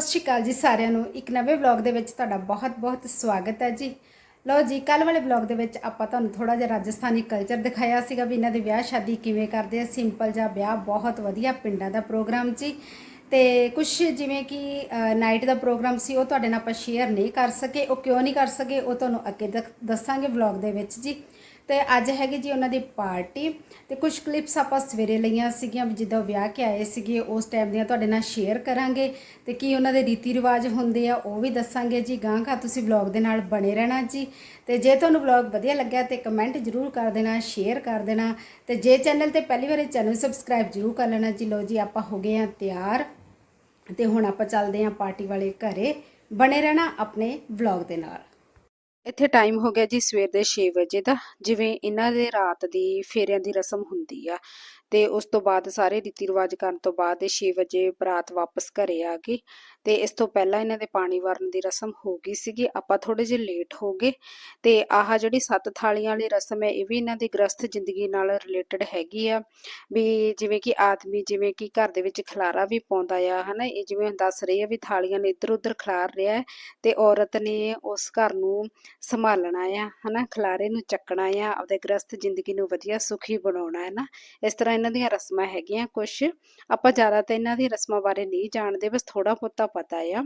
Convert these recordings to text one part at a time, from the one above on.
ਸਤਿ ਸ਼੍ਰੀ ਅਕਾਲ ਜੀ ਸਾਰਿਆਂ ਨੂੰ। ਇੱਕ ਨਵੇਂ ਵਲੌਗ ਦੇ ਵਿੱਚ ਤੁਹਾਡਾ ਬਹੁਤ-ਬਹੁਤ ਸਵਾਗਤ ਹੈ ਜੀ। ਲਓ ਜੀ ਕੱਲ ਵਾਲੇ ਵਲੌਗ ਦੇ ਵਿੱਚ ਆਪਾਂ ਤੁਹਾਨੂੰ ਥੋੜਾ ਜਿਹਾ ਰਾਜਸਥਾਨੀ ਕਲਚਰ ਦਿਖਾਇਆ ਸੀਗਾ ਵੀ ਇਹਨਾਂ ਦੇ ਵਿਆਹ ਸ਼ਾਦੀ ਕਿਵੇਂ ਕਰਦੇ ਆ। ਸਿੰਪਲ ਜਿਹਾ ਵਿਆਹ, ਬਹੁਤ ਵਧੀਆ ਪਿੰਡਾਂ ਦਾ ਪ੍ਰੋਗਰਾਮ ਜੀ। ਤੇ ਕੁਝ ਜਿਵੇਂ ਕਿ ਨਾਈਟ ਦਾ ਪ੍ਰੋਗਰਾਮ ਸੀ, ਉਹ ਤੁਹਾਡੇ ਨਾਲ ਆਪਾਂ ਸ਼ੇਅਰ ਨਹੀਂ ਕਰ ਸਕੇ, ਉਹ ਕਿਉਂ ਨਹੀਂ ਕਰ ਸਕੇ, ਉਹ ਤੁਹਾਨੂੰ ਅੱਗੇ ਦਖ- ਦੱਸਾਂਗੇ ਵਲੌਗ ਦੇ ਵਿੱਚ ਜੀ। ਤੇ ਅੱਜ ਹੈਗੀ ਜੀ ਉਹਨਾਂ ਦੀ ਪਾਰਟੀ ਤੇ ਕੁਝ ਕਲਿੱਪਸ ਆਪਾਂ ਸਵੇਰੇ ਲਈਆਂ ਸੀਗੀਆਂ ਵੀ ਜਿੱਦਾਂ ਵਿਆਹ ਕੇ ਆਏ ਸੀਗੇ, ਉਸ ਟਾਈਮ ਦੀਆਂ ਤੁਹਾਡੇ ਨਾਲ ਸ਼ੇਅਰ ਕਰਾਂਗੇ ਤੇ ਕੀ ਉਹਨਾਂ ਦੇ ਰੀਤੀ ਰਿਵਾਜ ਹੁੰਦੇ ਆ ਉਹ ਵੀ ਦੱਸਾਂਗੇ ਜੀ। ਗਾਂ ਕਾ ਤੁਸੀਂ ਵਲੌਗ ਦੇ ਨਾਲ ਬਣੇ ਰਹਿਣਾ ਜੀ। ਤੇ ਜੇ ਤੁਹਾਨੂੰ ਵਲੌਗ ਵਧੀਆ ਲੱਗਿਆ ਤੇ ਕਮੈਂਟ ਜਰੂਰ ਕਰ ਦੇਣਾ ਸ਼ੇਅਰ ਕਰ ਦੇਣਾ ਤੇ ਜੇ ਚੈਨਲ ਤੇ ਪਹਿਲੀ ਵਾਰੀ ਚੈਨਲ ਸਬਸਕ੍ਰਾਈਬ ਜਰੂਰ ਕਰ ਲੈਣਾ ਜੀ। ਲਓ ਜੀ, ਆਪਾਂ ਹੋ ਗਏ ਆ ਤਿਆਰ ਤੇ ਹੁਣ ਆਪਾਂ ਚੱਲਦੇ ਆਂ ਪਾਰਟੀ ਵਾਲੇ ਘਰੇ ਬਣੇ ਰਹਿਣਾ ਆਪਣੇ ਵਲੌਗ ਦੇ ਨਾਲ। ਇੱਥੇ ਟਾਈਮ ਹੋ ਗਿਆ ਜੀ ਸਵੇਰ ਦੇ 6 ਵਜੇ ਦਾ, ਜਿਵੇਂ ਇਹਨਾਂ ਦੇ ਰਾਤ ਦੀ ਫੇਰਿਆਂ ਦੀ ਰਸਮ ਹੁੰਦੀ ਆ। ਤੇ ਉਸ ਤੋਂ ਬਾਅਦ ਸਾਰੇ ਰੀਤੀ ਰਿਵਾਜ ਕਰਨ ਤੋਂ ਬਾਅਦ ਇਹ 6 ਵਜੇ ਬਰਾਤ ਵਾਪਸ ਘਰੇ ਆ ਗਈ ਤੇ ਇਸ ਤੋਂ ਪਹਿਲਾਂ ਇਹਨਾਂ ਦੇ ਪਾਣੀ ਵਰਨ ਦੀ ਰਸਮ ਹੋ ਗਈ ਸੀਗੀ, ਆਪਾਂ ਥੋੜੇ ਜਿਹਾ ਲੇਟ ਹੋ ਗਏ ਤੇ ਆਹ ਜਿਹੜੀ ਸੱਤ ਥਾਲੀਆਂ ਵਾਲੀ ਰਸਮ ਹੈ, ਇਹ ਵੀ ਇਹਨਾਂ ਦੀ ਗ੍ਰਸਥ ਜ਼ਿੰਦਗੀ ਨਾਲ ਰਿਲੇਟਡ ਹੈਗੀ ਆ ਵੀ ਜਿਵੇਂ ਕਿ ਆਦਮੀ ਜਿਵੇਂ ਕਿ ਘਰ ਦੇ ਵਿੱਚ ਖਲਾਰਾ ਵੀ ਪਾਉਂਦਾ ਆ, ਹਨਾ, ਇਹ ਜਿਵੇਂ ਦੱਸ ਰਹੀ ਆ ਵੀ ਥਾਲੀਆਂ ਨੇ ਇੱਧਰ ਉੱਧਰ ਖਲਾਰ ਰਿਹਾ ਹੈ ਤੇ ਔਰਤ ਨੇ ਉਸ ਘਰ ਨੂੰ ਸੰਭਾਲਣਾ ਆ, ਹਨਾ, ਖਲਾਰੇ ਨੂੰ ਚੱਕਣਾ ਆ, ਆਪਦੇ ਗ੍ਰਸਥ ਜ਼ਿੰਦਗੀ ਨੂੰ ਵਧੀਆ ਸੁਖੀ ਬਣਾਉਣਾ ਹੈ ਨਾ, ਇਸ ਤਰ੍ਹਾਂ ਇਹਨਾਂ ਦੀਆਂ ਰਸਮਾਂ ਹੈਗੀਆਂ ਕੁਝ ਆਪਾਂ ਜ਼ਿਆਦਾ ਤਾਂ ਇਹਨਾਂ ਦੀ ਰਸਮਾਂ ਬਾਰੇ ਨਹੀਂ ਜਾਣਦੇ, ਬਸ ਥੋੜਾ ਬਹੁਤਾ ਪਤਾ ਆ।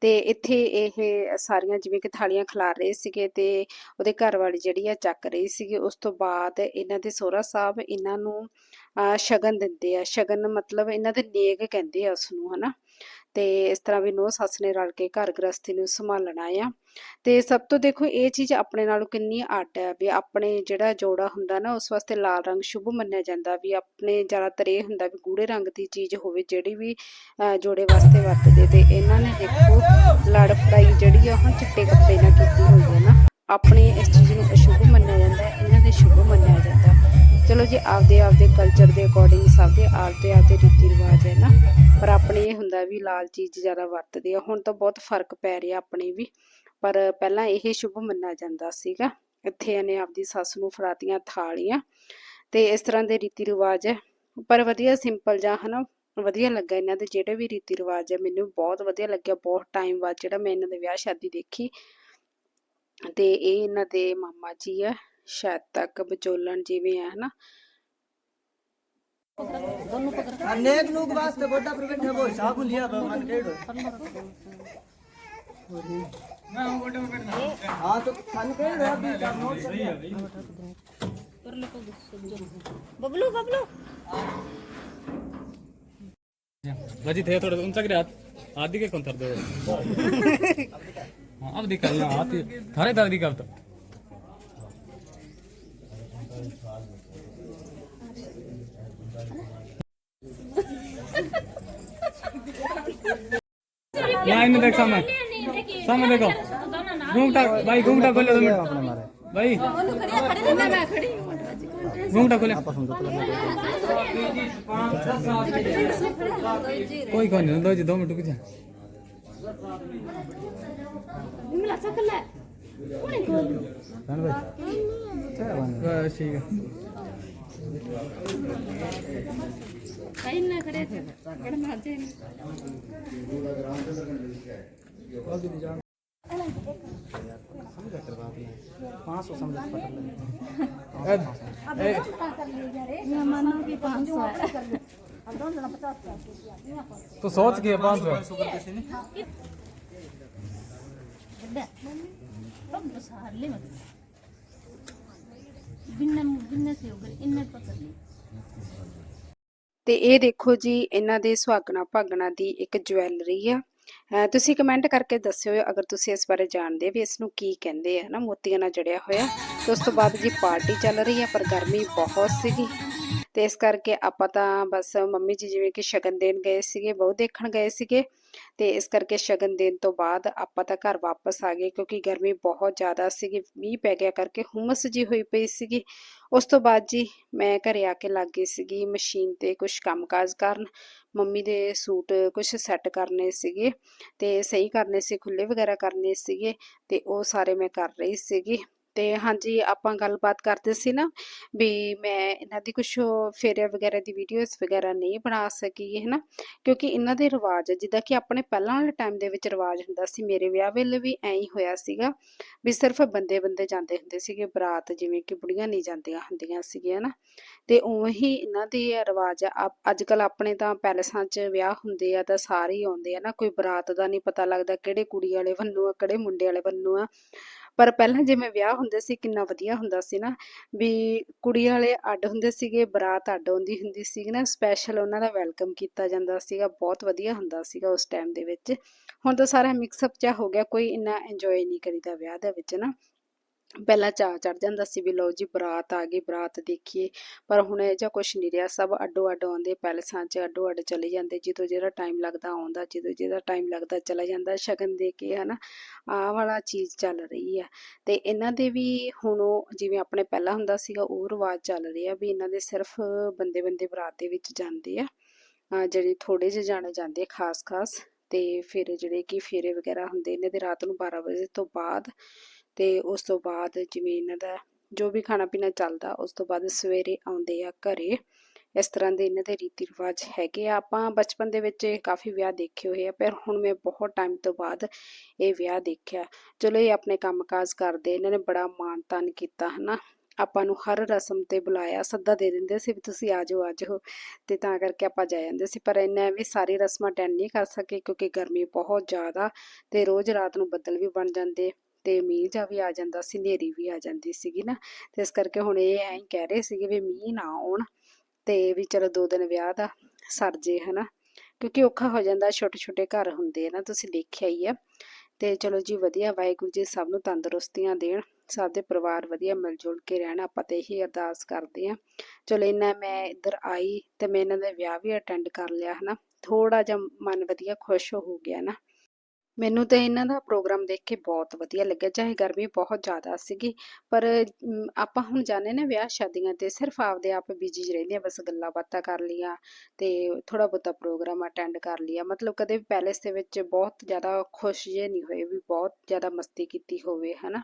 ਤੇ ਇੱਥੇ ਇਹ ਸਾਰੀਆਂ ਜਿਵੇਂ ਕਿ ਥਾਲੀਆਂ ਖਿਲਾਰ ਰਹੇ ਸੀਗੇ ਤੇ ਉਹਦੇ ਘਰ ਵਾਲੀ ਜਿਹੜੀ ਆ ਚੱਕ ਰਹੀ ਸੀਗੀ। ਉਸ ਤੋਂ ਬਾਅਦ ਇਹਨਾਂ ਦੇ ਸੋਹਰਾ ਸਾਹਿਬ ਇਹਨਾਂ ਨੂੰ, ਅਹ ਸ਼ਗਨ ਦਿੰਦੇ ਆ। ਸ਼ਗਨ ਮਤਲਬ ਇਹਨਾਂ ਦੇ ਨੇਕ ਕਹਿੰਦੇ ਆ ਉਸ ਨੂੰ ਹਨਾ। ਤੇ ਇਸ ਤਰ੍ਹਾਂ ਵੀ ਨੋ ਸੱਸ ਨੇ ਰਲ ਕੇ ਘਰ ਗ੍ਰਸਤੀ ਨੂੰ ਸੰਭਾਲਣਾ ਆ। ਤੇ ਸਭ ਤੋਂ ਦੇਖੋ ਇਹ ਚੀਜ਼ ਆਪਣੇ ਨਾਲੋਂ ਕਿੰਨੀ ਅੱਡ ਹੈ ਵੀ ਆਪਣੇ ਜਿਹੜਾ ਜੋੜਾ ਹੁੰਦਾ ਨਾ ਉਸ ਵਾਸਤੇ ਲਾਲ ਰੰਗ ਸ਼ੁਭ ਮੰਨਿਆ ਜਾਂਦਾ ਵੀ ਆਪਣੇ ਜ਼ਿਆਦਾਤਰ ਇਹ ਹੁੰਦਾ ਵੀ ਗੂੜੇ ਰੰਗ ਦੀ ਚੀਜ਼ ਹੋਵੇ ਜਿਹੜੀ ਵੀ ਅਹ, ਜੋੜੇ ਵਾਸਤੇ ਵਰਤਦੇ ਤੇ ਇਹਨਾਂ ਨੇ ਦੇਖੋ ਲੜ ਫੜਾਈ ਜਿਹੜੀ ਆ ਹੁਣ ਚਿੱਟੇ ਕੱਪੜੇ ਨਾਲ ਕੀਤੀ ਹੋਈ ਹੈ ਨਾ। ਆਪਣੇ ਇਸ ਚੀਜ਼ ਨੂੰ ਅਸ਼ੁਭ ਮੰਨਿਆ ਜਾਂਦਾ ਇਹਨਾਂ ਦੇ ਸ਼ੁਭ ਚਲੋ ਜੀ, ਆਪਦੇ ਆਪਦੇ ਕਲਚਰ ਦੇ ਅਕੋਰਡਿੰਗ ਸਭ ਦੇ ਆਪਦੇ ਆਪਦੇ ਰੀਤੀ ਰਿਵਾਜ ਹੈ ਨਾ। ਪਰ ਆਪਣੇ ਇਹ ਹੁੰਦਾ ਵੀ ਲਾਲ ਚੀਜ਼ ਜ਼ਿਆਦਾ ਵਰਤਦੇ ਆ। ਹੁਣ ਤਾਂ ਬਹੁਤ ਫ਼ਰਕ ਪੈ ਰਿਹਾ ਆਪਣੇ ਵੀ। ਪਰ ਪਹਿਲਾਂ ਇਹ ਸ਼ੁਭ ਮੰਨਿਆ ਜਾਂਦਾ ਸੀਗਾ। ਇੱਥੇ ਇਹਨੇ ਆਪਦੀ ਸੱਸ ਨੂੰ ਫੜਾਤੀਆਂ, ਥਾਲੀਆਂ ਤੇ ਇਸ ਤਰ੍ਹਾਂ ਦੇ ਰੀਤੀ ਰਿਵਾਜ ਹੈ। ਪਰ ਵਧੀਆ ਸਿੰਪਲ ਜਾਂ ਹਨਾ, ਵਧੀਆ ਲੱਗਾ ਇਹਨਾਂ ਦੇ ਜਿਹੜੇ ਵੀ ਰੀਤੀ ਰਿਵਾਜ ਹੈ। ਮੈਨੂੰ ਬਹੁਤ ਵਧੀਆ ਲੱਗਿਆ, ਬਹੁਤ ਟਾਈਮ ਬਾਅਦ ਜਿਹੜਾ ਮੈਂ ਇਹਨਾਂ ਦੇ ਵਿਆਹ ਸ਼ਾਦੀ ਦੇਖੀ। ਤੇ ਇਹ ਇਹਨਾਂ ਦੇ ਮਾਮਾ ਜੀ ਆ ਸ਼ਾਇਦ ਤੱਕ ਵਿਚੋਲਣ ਜਿਵੇਂ ਆ ਹਨਾ अनेक लोग वास्ते बड़ा प्रवेश है वो साबु लिया भगवान केड़ो हाँ तो खान केड़ो है अभी का नोट बबलू बबलू भाजी थे थोड़ा उनचा गिरे हाथ हाथ दिखे कौन थर दो हाँ अब दिखा यहाँ हाथ ही- थारे दार दिखा अब तो ना इन्हें देख सामने सामने देखो घूमटा भाई घूमटा खोले दो मिनट भाई घूमटा खोले कोई कोई नहीं दो जी दो मिनट रुक जा मिला सकल है बस ठीक है పైన అక్కడే అక్కడ మార్చేయండి सौ समझ तो सोच के पाँच सौ ले मतलब ਤੇ ਇਹ ਦੇਖੋ ਜੀ, ਇਹਨਾਂ ਦੇ ਸੁਹਾਗਣਾ ਭਾਗਣਾ ਦੀ ਇੱਕ ਜਵੈਲਰੀ ਆ। ਤੁਸੀਂ ਕਮੈਂਟ ਕਰਕੇ ਦੱਸਿਓ ਅਗਰ ਤੁਸੀਂ ਇਸ ਬਾਰੇ ਜਾਣਦੇ ਵੀ ਇਸ ਨੂੰ ਕੀ ਕਹਿੰਦੇ ਆ। ਨਾ ਮੋਤੀਆਂ ਨਾਲ ਜੜਿਆ ਹੋਇਆ। ਤੇ ਉਸ ਤੋਂ ਬਾਅਦ ਜੀ ਪਾਰਟੀ ਚੱਲ ਰਹੀ ਆ, ਪਰ ਗਰਮੀ ਬਹੁਤ ਸੀਗੀ। ਤੇ ਇਸ ਕਰਕੇ ਆਪਾਂ ਤਾਂ ਬਸ ਮੰਮੀ ਜੀ ਜਿਵੇਂ ਕਿ ਸ਼ਗਨ ਦੇਣ ਗਏ ਸੀਗੇ ਬਹੁ ਦੇਖਣ ਗਏ ਸੀਗੇ ਤੇ ਇਸ ਕਰਕੇ ਸ਼ਗਨ ਦੇਣ ਤੋਂ ਬਾਅਦ ਆਪਾਂ ਤਾਂ ਘਰ ਵਾਪਸ ਆ ਗਏ ਕਿਉਂਕਿ ਗਰਮੀ ਬਹੁਤ ਜ਼ਿਆਦਾ ਸੀਗੀ, ਮੀਂਹ ਪੈ ਗਿਆ ਕਰਕੇ ਹੁਮਸ ਜੀ ਹੋਈ ਪਈ ਸੀਗੀ। ਉਸ ਤੋਂ ਬਾਅਦ ਜੀ ਮੈਂ ਘਰੇ ਆ ਕੇ ਲੱਗ ਗਈ ਸੀਗੀ ਮਸ਼ੀਨ ਤੇ ਕੁਝ ਕੰਮਕਾਜ ਕਰਨ, ਮੰਮੀ ਦੇ ਸੂਟ ਕੁਝ ਸੈੱਟ ਕਰਨੇ ਸੀਗੇ ਤੇ ਸਹੀ ਕਰਨੇ ਸੀ ਖੁੱਲੇ ਵਗੈਰਾ ਕਰਨੇ ਸੀਗੇ ਤੇ ਉਹ ਸਾਰੇ ਮੈਂ ਕਰ ਰਹੀ ਸੀਗੀ। ਤੇ ਹਾਂਜੀ, ਆਪਾਂ ਗੱਲਬਾਤ ਕਰਦੇ ਸੀ ਨਾ ਵੀ ਮੈਂ ਇਹਨਾਂ ਦੀ ਕੁਝ ਫੇਰੇ ਵਗੈਰਾ ਦੀ ਵੀਡੀਓਜ਼ ਵਗੈਰਾ ਨਹੀਂ ਬਣਾ ਸਕੀ ਹੈ ਨਾ ਕਿਉਂਕਿ ਇਹਨਾਂ ਦੇ ਰਿਵਾਜ ਜਿੱਦਾਂ ਕਿ ਆਪਣੇ ਪਹਿਲਾਂ ਵਾਲੇ ਟਾਈਮ ਦੇ ਵਿੱਚ ਰਿਵਾਜ ਹੁੰਦਾ ਸੀ, ਮੇਰੇ ਵਿਆਹ ਵੇਲੇ ਵੀ ਐਂ ਹੀ ਹੋਇਆ ਸੀਗਾ ਵੀ ਸਿਰਫ ਬੰਦੇ ਬੰਦੇ ਜਾਂਦੇ ਹੁੰਦੇ ਸੀਗੇ, ਬਰਾਤ ਜਿਵੇਂ ਕਿ ਬੁੜੀਆਂ ਨਹੀਂ ਜਾਂਦੀਆਂ ਹੁੰਦੀਆਂ ਸੀਗੀਆਂ ਨਾ ਤੇ ਉਵੇਂ ਹੀ ਇਹਨਾਂ ਦੇ ਰਿਵਾਜ ਅੱਜ ਕੱਲ ਆਪਣੇ ਤਾਂ ਪੈਲਸਾਂ 'ਚ ਵਿਆਹ ਹੁੰਦੇ ਆ ਤਾਂ ਸਾਰੇ ਹੀ ਆਉਂਦੇ ਆ ਨਾ ਕੋਈ ਬਰਾਤ ਦਾ ਨਹੀਂ ਪਤਾ ਲੱਗਦਾ ਕਿਹੜੇ ਕੁੜੀ ਵਾਲੇ ਵੱਲੋਂ ਆ, ਕਿਹੜੇ ਮੁੰਡੇ ਵਾਲੇ ਵੱਲੋਂ ਆ। ਪਰ ਪਹਿਲਾਂ ਜਿਵੇਂ ਵਿਆਹ ਹੁੰਦੇ ਸੀ, ਕਿੰਨਾ ਵਧੀਆ ਹੁੰਦਾ ਸੀ ਨਾ, ਵੀ ਕੁੜੀ ਵਾਲੇ ਅੱਡ ਹੁੰਦੇ ਸੀਗੇ, ਬਰਾਤ ਅੱਡ ਆਉਂਦੀ ਹੁੰਦੀ ਸੀ ਨਾ ਸਪੈਸ਼ਲ ਉਹਨਾਂ ਦਾ ਵੈਲਕਮ ਕੀਤਾ ਜਾਂਦਾ ਸੀਗਾ, ਬਹੁਤ ਵਧੀਆ ਹੁੰਦਾ ਸੀਗਾ ਉਸ ਟਾਈਮ ਦੇ ਵਿੱਚ। ਹੁਣ ਤਾਂ ਸਾਰਾ ਮਿਕਸ ਅਪ ਜਿਹਾ ਹੋ ਗਿਆ, ਕੋਈ ਇੰਨਾ ਇੰਜੋਏ ਨਹੀਂ ਕਰੀਦਾ ਵਿਆਹ ਦੇ ਵਿੱਚ ਨਾ। ਪਹਿਲਾਂ ਚਾਅ ਚੜ ਜਾਂਦਾ ਸੀ ਵੀ ਲਓ ਜੀ ਬਰਾਤ ਆ ਗਈ, ਬਰਾਤ ਦੇਖੀਏ। ਪਰ ਹੁਣ ਇਹ ਜਿਹਾ ਕੁਝ ਨਹੀਂ ਰਿਹਾ, ਸਭ ਅੱਡੋ ਅੱਡ ਆਉਂਦੇ, ਪੈਲਸਾਂ 'ਚ ਅੱਡੋ ਅੱਡ ਚਲੇ ਜਾਂਦੇ, ਜਦੋਂ ਜਿਹੜਾ ਟਾਈਮ ਲੱਗਦਾ ਆਉਂਦਾ, ਜਦੋਂ ਜਿਹੜਾ ਟਾਈਮ ਲੱਗਦਾ ਚਲਾ ਜਾਂਦਾ, ਸ਼ਗਨ ਦੇ ਕੇ, ਹਨਾ। ਆਹ ਵਾਲਾ ਚੀਜ਼ ਚੱਲ ਰਹੀ ਆ। ਤੇ ਇਹਨਾਂ ਦੇ ਵੀ ਹੁਣ ਉਹ ਜਿਵੇਂ ਆਪਣੇ ਪਹਿਲਾਂ ਹੁੰਦਾ ਸੀਗਾ, ਉਹ ਰਿਵਾਜ ਚੱਲ ਰਿਹਾ ਵੀ ਇਹਨਾਂ ਦੇ ਸਿਰਫ ਬੰਦੇ ਬੰਦੇ ਬਰਾਤ ਦੇ ਵਿੱਚ ਜਾਂਦੇ ਆ। ਜਿਹੜੇ ਥੋੜੇ ਜਿਹੇ ਜਾਣੇ ਜਾਂਦੇ ਆ ਖਾਸ ਖਾਸ ਤੇ ਫਿਰ ਜਿਹੜੇ ਕਿ ਫੇਰੇ ਵਗੈਰਾ ਹੁੰਦੇ, ਇਹਨਾਂ ਦੇ ਰਾਤ ਨੂੰ 12 ਵਜੇ ਤੋਂ ਬਾਅਦ ਤੇ ਉਸ ਤੋਂ ਬਾਅਦ ਜਿਵੇਂ ਇਹਨਾਂ ਦਾ ਜੋ ਵੀ ਖਾਣਾ ਪੀਣਾ ਚੱਲਦਾ, ਉਸ ਤੋਂ ਬਾਅਦ ਸਵੇਰੇ ਆਉਂਦੇ ਆ ਘਰੇ। ਇਸ ਤਰ੍ਹਾਂ ਦੇ ਇਹਨਾਂ ਦੇ ਰੀਤੀ ਰਿਵਾਜ ਹੈਗੇ ਆ। ਆਪਾਂ ਬਚਪਨ ਦੇ ਵਿੱਚ ਇਹ ਕਾਫੀ ਵਿਆਹ ਦੇਖੇ ਹੋਏ ਆ, ਪਰ ਹੁਣ ਮੈਂ ਬਹੁਤ ਟਾਈਮ ਤੋਂ ਬਾਅਦ ਇਹ ਵਿਆਹ ਦੇਖਿਆ। ਚਲੋ ਇਹ ਆਪਣੇ ਕੰਮਕਾਜ ਕਰਦੇ ਇਹਨਾਂ ਨੇ ਬੜਾ ਮਾਣ ਤਾਨ ਕੀਤਾ, ਹਨਾ? ਆਪਾਂ ਨੂੰ ਹਰ ਰਸਮ ਤੇ ਬੁਲਾਇਆ, ਸੱਦਾ ਦੇ ਦਿੰਦੇ ਸੀ ਵੀ ਤੁਸੀਂ ਆ ਜਾਓ ਆ ਜਾਓ, ਤੇ ਤਾਂ ਕਰਕੇ ਆਪਾਂ ਜਾ ਜਾਂਦੇ ਸੀ। ਪਰ ਇੰਨਾ ਵੀ ਸਾਰੀ ਰਸਮਾਂ ਅਟੈਂਡ ਨਹੀਂ ਕਰ ਸਕੇ, ਕਿਉਂਕਿ ਗਰਮੀ ਬਹੁਤ ਜ਼ਿਆਦਾ ਤੇ ਰੋਜ਼ ਰਾਤ ਨੂੰ ਬੱਦਲ ਵੀ ਬਣ ਜਾਂਦੇ। ਤੇ ਮੀਂਹ ਜਾ ਵੀ ਆ ਜਾਂਦਾ ਸੀ ਹਨੇਰੀ ਵੀ ਆ ਜਾਂਦੀ ਸੀਗੀ ਨਾ, ਤੇ ਇਸ ਕਰਕੇ ਹੁਣ ਇਹ ਐਂ ਕਹਿ ਰਹੇ ਸੀਗੇ ਵੀ ਮੀਂਹ ਨਾ ਆਉਣ ਤੇ ਵੀ ਚਲੋ ਦੋ ਦਿਨ ਵਿਆਹ ਦਾ ਸਰ ਜੇ, ਹਨਾ, ਕਿਉਂਕਿ ਔਖਾ ਹੋ ਜਾਂਦਾ ਛੋਟੇ ਛੋਟੇ ਘਰ ਹੁੰਦੇ ਆ ਨਾ, ਤੁਸੀਂ ਦੇਖਿਆ ਹੀ ਆ, ਤੇ ਚਲੋ ਜੀ ਵਧੀਆ, ਵਾਹਿਗੁਰੂ ਜੀ ਸਭ ਨੂੰ ਤੰਦਰੁਸਤੀਆਂ ਦੇਣ, ਸਭ ਦੇ ਪਰਿਵਾਰ ਵਧੀਆ ਮਿਲ ਜੁਲ ਕੇ ਰਹਿਣ, ਆਪਾਂ ਤੇ ਇਹੀ ਅਰਦਾਸ ਕਰਦੇ ਆ। ਚਲੋ ਇਹਨਾਂ ਮੈਂ ਇੱਧਰ ਆਈ ਤੇ ਮੈਂ ਇਹਨਾਂ ਦਾ ਵਿਆਹ ਵੀ ਅਟੈਂਡ ਕਰ ਲਿਆ, ਹਨਾ ਥੋੜਾ ਜਿਹਾ ਮਨ ਵਧੀਆ ਖੁਸ਼ ਹੋ ਗਿਆ ਨਾ। ਮੈਨੂੰ ਤਾਂ ਇਹਨਾਂ ਦਾ ਪ੍ਰੋਗਰਾਮ ਦੇਖ ਕੇ ਬਹੁਤ ਵਧੀਆ ਲੱਗਿਆ, ਚਾਹੇ ਗਰਮੀ ਬਹੁਤ ਜ਼ਿਆਦਾ ਸੀਗੀ, ਪਰ ਆਪਾਂ ਹੁਣ ਜਾਣੇ ਨਾ ਵਿਆਹ ਸ਼ਾਦੀਆਂ ਤੇ ਸਿਰਫ ਆਪਦੇ ਆਪ ਬਿਜ਼ੀ ਰਹਿੰਦੇ ਆ, ਬਸ ਗੱਲਾਂ ਬਾਤਾਂ ਕਰ ਲੀਆਂ ਤੇ ਥੋੜਾ ਬਹੁਤਾ ਪ੍ਰੋਗਰਾਮ ਅਟੈਂਡ ਕਰ ਲਿਆ, ਮਤਲਬ ਕਦੇ ਵੀ ਪੈਲੇਸ ਦੇ ਵਿੱਚ ਬਹੁਤ ਜ਼ਿਆਦਾ ਖੁਸ਼ ਜੇ ਨਹੀਂ ਹੋਏ, ਵੀ ਬਹੁਤ ਜ਼ਿਆਦਾ ਮਸਤੀ ਕੀਤੀ ਹੋਵੇ, ਹਨਾ?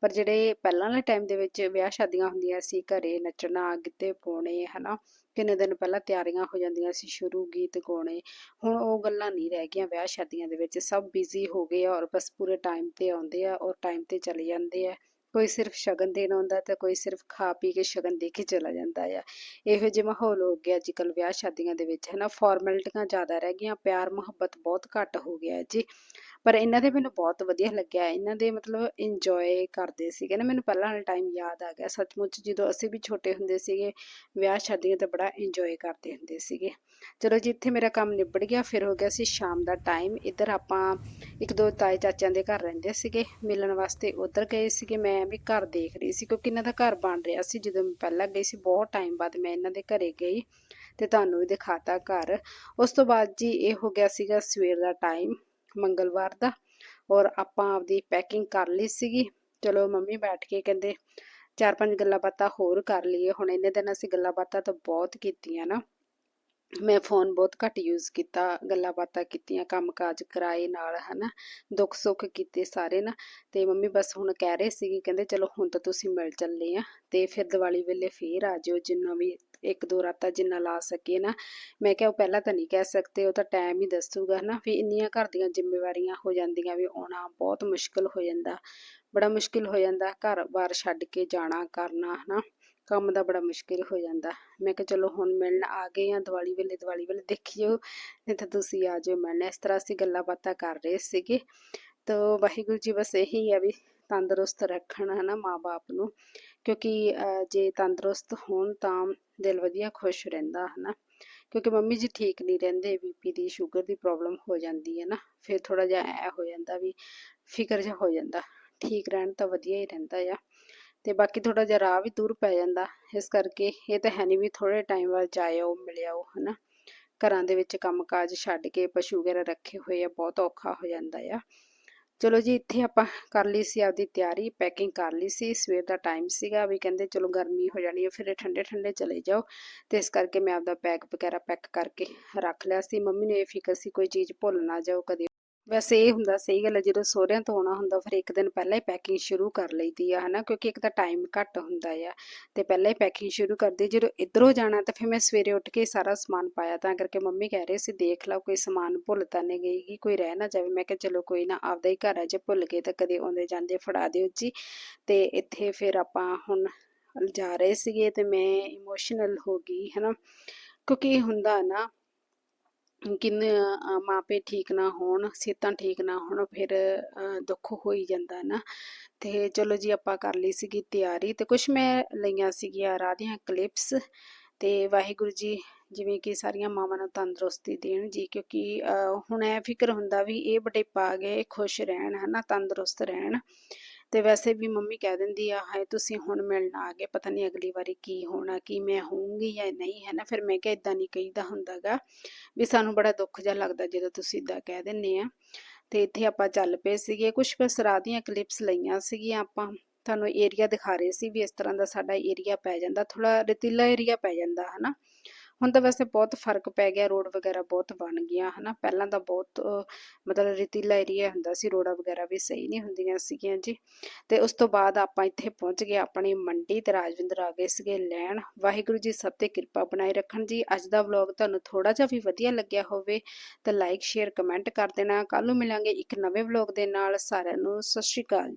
ਪਰ ਜਿਹੜੇ ਪਹਿਲਾਂ ਵਾਲੇ ਟਾਈਮ ਦੇ ਵਿੱਚ ਵਿਆਹ ਸ਼ਾਦੀਆਂ ਹੁੰਦੀਆਂ ਸੀ, ਘਰੇ ਨੱਚਣਾ, ਗਿੱਧੇ ਪਾਉਣੇ, ਹਨਾ? ਕਿੰਨੇ ਦਿਨ ਪਹਿਲਾਂ ਤਿਆਰੀਆਂ ਹੋ ਜਾਂਦੀਆਂ ਸੀ, ਸ਼ੁਰੂ ਗੀਤ ਗਾਉਣੇ। ਹੁਣ ਉਹ ਗੱਲਾਂ ਨਹੀਂ ਰਹਿ ਗਈਆਂ ਵਿਆਹ ਸ਼ਾਦੀਆਂ ਦੇ ਵਿੱਚ। ਸਭ ਬਿਜ਼ੀ ਹੋ ਗਏ ਆ ਔਰ ਬਸ ਪੂਰੇ ਟਾਈਮ ਤੇ ਆਉਂਦੇ ਆ ਔਰ ਟਾਈਮ ਤੇ ਚਲੇ ਜਾਂਦੇ ਆ। ਕੋਈ ਸਿਰਫ ਸ਼ਗਨ ਦੇਣ ਆਉਂਦਾ ਤੇ ਕੋਈ ਸਿਰਫ ਖਾ ਪੀ ਕੇ ਸ਼ਗਨ ਦੇ ਕੇ ਚਲਾ ਜਾਂਦਾ ਆ। ਇਹੋ ਜਿਹੇ ਮਾਹੌਲ ਹੋ ਗਿਆ ਅੱਜ ਕੱਲ ਵਿਆਹ ਸ਼ਾਦੀਆਂ ਦੇ ਵਿੱਚ ਹੈ ਨਾ ਫਾਰਮੈਲਿਟੀਆਂ ਜ਼ਿਆਦਾ ਰਹਿ ਗਈਆਂ, ਪਿਆਰ ਮੁਹੱਬਤ ਬਹੁਤ ਘੱਟ ਹੋ ਗਿਆ ਜੀ। ਪਰ ਇਹਨਾਂ ਦੇ ਮੈਨੂੰ ਬਹੁਤ ਵਧੀਆ ਲੱਗਿਆ, ਇਹਨਾਂ ਦੇ ਮਤਲਬ ਇੰਜੋਏ ਕਰਦੇ ਸੀਗੇ ਨਾ, ਮੈਨੂੰ ਪਹਿਲਾਂ ਵਾਲਾ ਟਾਈਮ ਯਾਦ ਆ ਗਿਆ, ਸੱਚਮੁੱਚ ਜਦੋਂ ਅਸੀਂ ਵੀ ਛੋਟੇ ਹੁੰਦੇ ਸੀਗੇ, ਵਿਆਹ ਸ਼ਾਦੀਆਂ ਤੇ ਬੜਾ ਇੰਜੋਏ ਕਰਦੇ ਹੁੰਦੇ ਸੀਗੇ। ਚਲੋ ਜੀ, ਇੱਥੇ ਮੇਰਾ ਕੰਮ ਨਿਬੜ ਗਿਆ, ਫਿਰ ਹੋ ਗਿਆ ਸੀ ਸ਼ਾਮ ਦਾ ਟਾਈਮ ਇੱਧਰ ਆਪਾਂ ਇੱਕ ਦੋ ਤਾਏ ਚਾਚਿਆਂ ਦੇ ਘਰ ਰਹਿੰਦੇ ਸੀਗੇ, ਮਿਲਣ ਵਾਸਤੇ ਉੱਧਰ ਗਏ ਸੀਗੇ, ਮੈਂ ਵੀ ਘਰ ਦੇਖ ਰਹੀ ਸੀ, ਕਿਉਂਕਿ ਇਹਨਾਂ ਦਾ ਘਰ ਬਣ ਰਿਹਾ ਸੀ, ਜਦੋਂ ਮੈਂ ਪਹਿਲਾਂ ਗਈ ਸੀ, ਬਹੁਤ ਟਾਈਮ ਬਾਅਦ ਮੈਂ ਇਹਨਾਂ ਦੇ ਘਰੇ ਗਈ ਤੇ ਤੁਹਾਨੂੰ ਵੀ ਦਿਖਾਤਾ ਘਰ। ਉਸ ਤੋਂ ਬਾਅਦ ਜੀ ਇਹ ਹੋ ਗਿਆ ਸੀਗਾ ਸਵੇਰ ਦਾ ਟਾਈਮ ਮੰਗਲਵਾਰ ਦਾ ਔਰ ਆਪਾਂ ਆਪਦੀ ਪੈਕਿੰਗ ਕਰ ਲਈ ਸੀਗੀ। ਚਲੋ ਮੰਮੀ ਬੈਠ ਕੇ ਕਹਿੰਦੇ, ਚਾਰ ਪੰਜ ਗੱਲਾਂ ਬਾਤਾਂ ਹੋਰ ਕਰ ਲਈਏ। ਹੁਣ ਇੰਨੇ ਦਿਨ ਅਸੀਂ ਗੱਲਾਂ ਬਾਤਾਂ ਤਾਂ ਬਹੁਤ ਕੀਤੀਆਂ ਨਾ। ਮੈਂ ਫੋਨ ਬਹੁਤ ਘੱਟ ਯੂਜ਼ ਕੀਤਾ, ਗੱਲਾਂ ਬਾਤਾਂ ਕੀਤੀਆਂ ਕੰਮਕਾਜ ਕਰਾਏ ਨਾਲ, ਹਨਾ, ਦੁੱਖ ਸੁੱਖ ਕੀਤੇ ਸਾਰੇ ਨਾ, ਤੇ ਮੰਮੀ ਬਸ ਹੁਣ ਕਹਿ ਰਹੇ ਸੀਗੇ, ਕਹਿੰਦੇ ਚਲੋ ਹੁਣ ਤਾਂ ਤੁਸੀਂ ਮਿਲ ਚੱਲੇ ਆ, ਤੇ ਫਿਰ ਦੀਵਾਲੀ ਵੇਲੇ ਫੇਰ ਆ ਜਿਓ, ਜਿੰਨਾ ਵੀ ਇੱਕ ਦੋ ਰਾਤਾਂ ਜਿੰਨਾ ਲਾ ਸਕੇ ਨਾ। ਮੈਂ ਕਿਹਾ ਉਹ ਪਹਿਲਾਂ ਤਾਂ ਨਹੀਂ ਕਹਿ ਸਕਦੇ, ਉਹ ਤਾਂ ਟਾਈਮ ਹੀ ਦੱਸੂਗਾ ਨਾ ਵੀ ਇੰਨੀਆਂ ਘਰ ਦੀਆਂ ਜ਼ਿੰਮੇਵਾਰੀਆਂ ਹੋ ਜਾਂਦੀਆਂ ਵੀ ਆਉਣਾ ਬਹੁਤ ਮੁਸ਼ਕਲ ਹੋ ਜਾਂਦਾ, ਬੜਾ ਮੁਸ਼ਕਿਲ ਹੋ ਜਾਂਦਾ ਘਰ-ਬਾਰ ਛੱਡ ਕੇ ਜਾਣਾ, ਕਰਨਾ, ਹਨਾ। ਕੰਮ ਦਾ ਬੜਾ ਮੁਸ਼ਕਿਲ ਹੋ ਜਾਂਦਾ। ਮੈਂ ਕਿਹਾ, ਚਲੋ ਹੁਣ ਮਿਲਣ ਆ ਗਏ ਆ ਦੀਵਾਲੀ ਵੇਲੇ ਦੀਵਾਲੀ ਵੇਲੇ ਦੇਖਿਓ ਨਹੀਂ ਤਾਂ ਤੁਸੀਂ ਆ ਜਾਓ ਮਿਲਣ ਇਸ ਤਰ੍ਹਾਂ ਅਸੀਂ ਗੱਲਾਂ ਬਾਤਾਂ ਕਰ ਰਹੇ ਸੀਗੇ। ਤੋ ਵਾਹਿਗੁਰੂ ਜੀ ਬਸ ਇਹੀ ਆ ਵੀ ਤੰਦਰੁਸਤ ਰੱਖਣ, ਹਨਾ, ਮਾਂ-ਬਾਪ ਨੂੰ। ਕਿਉਂਕਿ ਜੇ ਤੰਦਰੁਸਤ ਹੋਣ ਤਾਂ ਦਿਲ ਵਧੀਆ, ਖੁਸ਼ ਰਹਿੰਦਾ, ਹਨਾ। ਕਿਉਂਕਿ ਮੰਮੀ ਜੀ ਠੀਕ ਨਹੀਂ ਰਹਿੰਦੇ, ਬੀਪੀ ਦੀ, ਸ਼ੂਗਰ ਦੀ ਪ੍ਰੋਬਲਮ ਹੋ ਜਾਂਦੀ ਹੈ ਨਾ। ਫਿਰ ਥੋੜਾ ਜਿਹਾ ਐ ਹੋ ਜਾਂਦਾ ਵੀ ਫਿਕਰ ਜਿਹਾ ਹੋ ਜਾਂਦਾ। ਠੀਕ ਰਹਿਣ ਤਾਂ ਵਧੀਆ ਹੀ ਰਹਿੰਦਾ ਆ। ਤੇ ਬਾਕੀ ਥੋੜਾ ਜਿਹਾ ਰਾਹ ਵੀ ਦੂਰ ਪੈ ਜਾਂਦਾ। ਇਸ ਕਰਕੇ ਇਹ ਤਾਂ ਹੈ ਨਹੀਂ ਵੀ ਥੋੜੇ ਟਾਈਮ ਬਾਅਦ ਜਾਇਓ ਮਿਲਿਆਓ ਹਨਾ। ਘਰਾਂ ਦੇ ਵਿੱਚ ਕੰਮਕਾਜ ਛੱਡ ਕੇ ਪਸ਼ੂ ਵਗੈਰਾ ਰੱਖੇ ਹੋਏ ਆ, ਬਹੁਤ ਔਖਾ ਹੋ ਜਾਂਦਾ ਆ। ਚਲੋ ਜੀ, ਇੱਥੇ ਆਪਾਂ ਕਰ ਲਈ ਸੀ ਆਪਦੀ ਤਿਆਰੀ ਪੈਕਿੰਗ ਕਰ ਲਈ ਸੀ। ਸਵੇਰ ਦਾ ਟਾਈਮ ਸੀਗਾ ਵੀ ਕਹਿੰਦੇ ਚਲੋ ਗਰਮੀ ਹੋ ਜਾਣੀ ਹੈ ਫਿਰ ਠੰਡੇ ਠੰਡੇ ਚਲੇ ਜਾਓ। ਤੇ ਇਸ ਕਰਕੇ ਮੈਂ ਆਪਦਾ ਪੈਕ ਵਗੈਰਾ ਪੈਕ ਕਰਕੇ ਰੱਖ ਲਿਆ ਸੀ। ਮੰਮੀ ਨੂੰ ਇਹ ਫਿਕਰ ਸੀ ਕੋਈ ਚੀਜ਼ ਭੁੱਲ ਨਾ ਜਾਓ, ਕਦੇ ਵੈਸੇ ਇਹ ਹੁੰਦਾ, ਸਹੀ ਗੱਲ ਹੈ, ਜਦੋਂ ਸਹੁਰਿਆਂ ਤੋਂ ਆਉਣਾ ਹੁੰਦਾ, ਫਿਰ ਇੱਕ ਦਿਨ ਪਹਿਲਾਂ ਹੀ ਪੈਕਿੰਗ ਸ਼ੁਰੂ ਕਰ ਲਈਦੀ ਆ, ਹਨਾ, ਕਿਉਂਕਿ ਇੱਕ ਤਾਂ ਟਾਈਮ ਘੱਟ ਹੁੰਦਾ ਆ, ਤੇ ਪਹਿਲਾਂ ਹੀ ਪੈਕਿੰਗ ਸ਼ੁਰੂ ਕਰਦੀ, ਜਦੋਂ ਇੱਧਰੋਂ ਜਾਣਾ, ਤਾਂ ਫਿਰ ਮੈਂ ਸਵੇਰੇ ਉੱਠ ਕੇ ਸਾਰਾ ਸਮਾਨ ਪਾਇਆ, ਤਾਂ ਕਰਕੇ ਮੰਮੀ ਕਹਿ ਰਹੇ ਸੀ, ਦੇਖ ਲਓ ਕੋਈ ਸਮਾਨ ਭੁੱਲ ਤਾਂ ਨਹੀਂ ਗਈ ਕਿ ਕੋਈ ਰਹਿ ਨਾ ਜਾਵੇ। ਮੈਂ ਕਿਹਾ, ਚਲੋ, ਕੋਈ ਨਾ, ਆਪਦਾ ਹੀ ਘਰ ਹੈ ਜੇ ਭੁੱਲ ਗਏ ਤਾਂ ਕਦੇ ਆਉਂਦੇ ਜਾਂਦੇ ਫੜਾ ਦਿਓ ਜੀ। ਤੇ ਇੱਥੇ ਫਿਰ ਆਪਾਂ ਹੁਣ ਜਾ ਰਹੇ ਸੀਗੇ, ਤੇ ਮੈਂ ਇਮੋਸ਼ਨਲ ਹੋ ਗਈ, ਹਨਾ, ਕਿਉਂਕਿ ਇਹ ਹੁੰਦਾ ਨਾ ਕਿੰਨੇ ਅ, ਮਾਪੇ ਠੀਕ ਨਾ ਹੋਣ ਸਿਹਤਾਂ ਠੀਕ ਨਾ ਹੋਣ ਫਿਰ ਦੁੱਖ ਹੋ ਹੀ ਜਾਂਦਾ ਨਾ। ਤੇ ਚਲੋ ਜੀ ਆਪਾਂ ਕਰ ਲਈ ਸੀਗੀ ਤਿਆਰੀ ਤੇ ਕੁਝ ਮੈਂ ਲਈਆਂ ਸੀਗੀਆਂ ਰਾਹ ਦੀਆਂ ਕਲਿੱਪਸ ਤੇ ਵਾਹਿਗੁਰੂ ਜੀ ਜਿਵੇਂ ਕਿ ਸਾਰੀਆਂ ਮਾਵਾਂ ਨੂੰ ਤੰਦਰੁਸਤੀ ਦੇਣ ਜੀ ਕਿਉਂਕਿ ਹੁਣ ਇਹ ਫਿਕਰ ਹੁੰਦਾ ਵੀ ਇਹ ਵਡੇਪਾ ਆ ਗਏ ਖੁਸ਼ ਰਹਿਣ ਹਨਾ ਤੰਦਰੁਸਤ ਰਹਿਣ। ਤੇ ਵੈਸੇ ਵੀ ਮੰਮੀ ਕਹਿ ਦਿੰਦੀ ਆ, ਹਾਏ, ਤੁਸੀਂ ਹੁਣ ਮਿਲਣ ਆ ਗਏ, ਪਤਾ ਨਹੀਂ ਅਗਲੀ ਵਾਰੀ ਕੀ ਹੋਣਾ, ਕੀ ਮੈਂ ਹੋਊਂਗੀ ਜਾਂ ਨਹੀਂ, ਹੈ ਨਾ? ਫਿਰ ਮੈਂ ਕਿਹਾ ਇਦਾਂ ਨਹੀਂ ਕਹੀਦਾ ਹੁੰਦਾਗਾ ਵੀ ਸਾਨੂੰ ਬੜਾ ਦੁੱਖ ਜਿਹਾ ਲੱਗਦਾ ਜਦੋਂ ਤੁਸੀਂ ਇਦਾਂ ਕਹਿ ਦਿੰਨੇ ਆ। ਤੇ ਇੱਥੇ ਆਪਾਂ ਚੱਲ ਪਏ ਸੀਗੇ ਕੁਝ ਬਸ ਦੀਆਂ ਕਲਿੱਪਸ ਲਈਆਂ ਸੀਗੀਆਂ ਆਪਾਂ। ਤੁਹਾਨੂੰ ਏਰੀਆ ਦਿਖਾ ਰਹੇ ਸੀ ਵੀ ਇਸ ਤਰ੍ਹਾਂ ਦਾ ਸਾਡਾ ਏਰੀਆ ਪੈ ਜਾਂਦਾ ਥੋੜਾ ਰਤੀਲਾ ਏਰੀਆ ਪੈ ਜਾਂਦਾ ਹਨਾ ਹੁਣ ਤਾਂ ਵੈਸੇ ਬਹੁਤ ਫ਼ਰਕ ਪੈ ਗਿਆ, ਰੋਡ ਵਗੈਰਾ ਬਹੁਤ ਬਣ ਗਿਆ ਹਨਾ, ਪਹਿਲਾਂ ਤਾਂ ਬਹੁਤ, ਮਤਲਬ ਰਤੀਲਾ ਏਰੀਆ ਹੁੰਦਾ ਸੀ, ਰੋਡਾਂ ਵਗੈਰਾ ਵੀ ਸਹੀ ਨਹੀਂ ਹੁੰਦੀਆਂ ਸੀਗੀਆਂ ਜੀ। ਤੇ ਉਸ ਤੋਂ ਬਾਅਦ ਆਪਾਂ ਇੱਥੇ ਪਹੁੰਚ ਗਏ, ਆਪਣੀ ਮੰਡੀ ਤੇ ਰਾਜਵਿੰਦਰ ਆ ਗਏ ਸੀਗੇ ਲੈਣ। ਵਾਹਿਗੁਰੂ ਜੀ ਸਭ ਤੇ ਕਿਰਪਾ ਬਣਾਈ ਰੱਖਣ ਜੀ। ਅੱਜ ਦਾ ਵਲੌਗ ਤੁਹਾਨੂੰ ਥੋੜਾ ਜਿਹਾ ਵੀ ਵਧੀਆ ਲੱਗਿਆ ਹੋਵੇ, ਤਾਂ ਲਾਈਕ ਸ਼ੇਅਰ ਕਮੈਂਟ ਕਰ ਦੇਣਾ। ਕੱਲ ਨੂੰ ਮਿਲਾਂਗੇ ਇੱਕ ਨਵੇਂ ਵਲੌਗ ਦੇ ਨਾਲ। ਸਾਰਿਆਂ ਨੂੰ ਸਤਿ ਸ਼੍ਰੀ ਅਕਾਲ।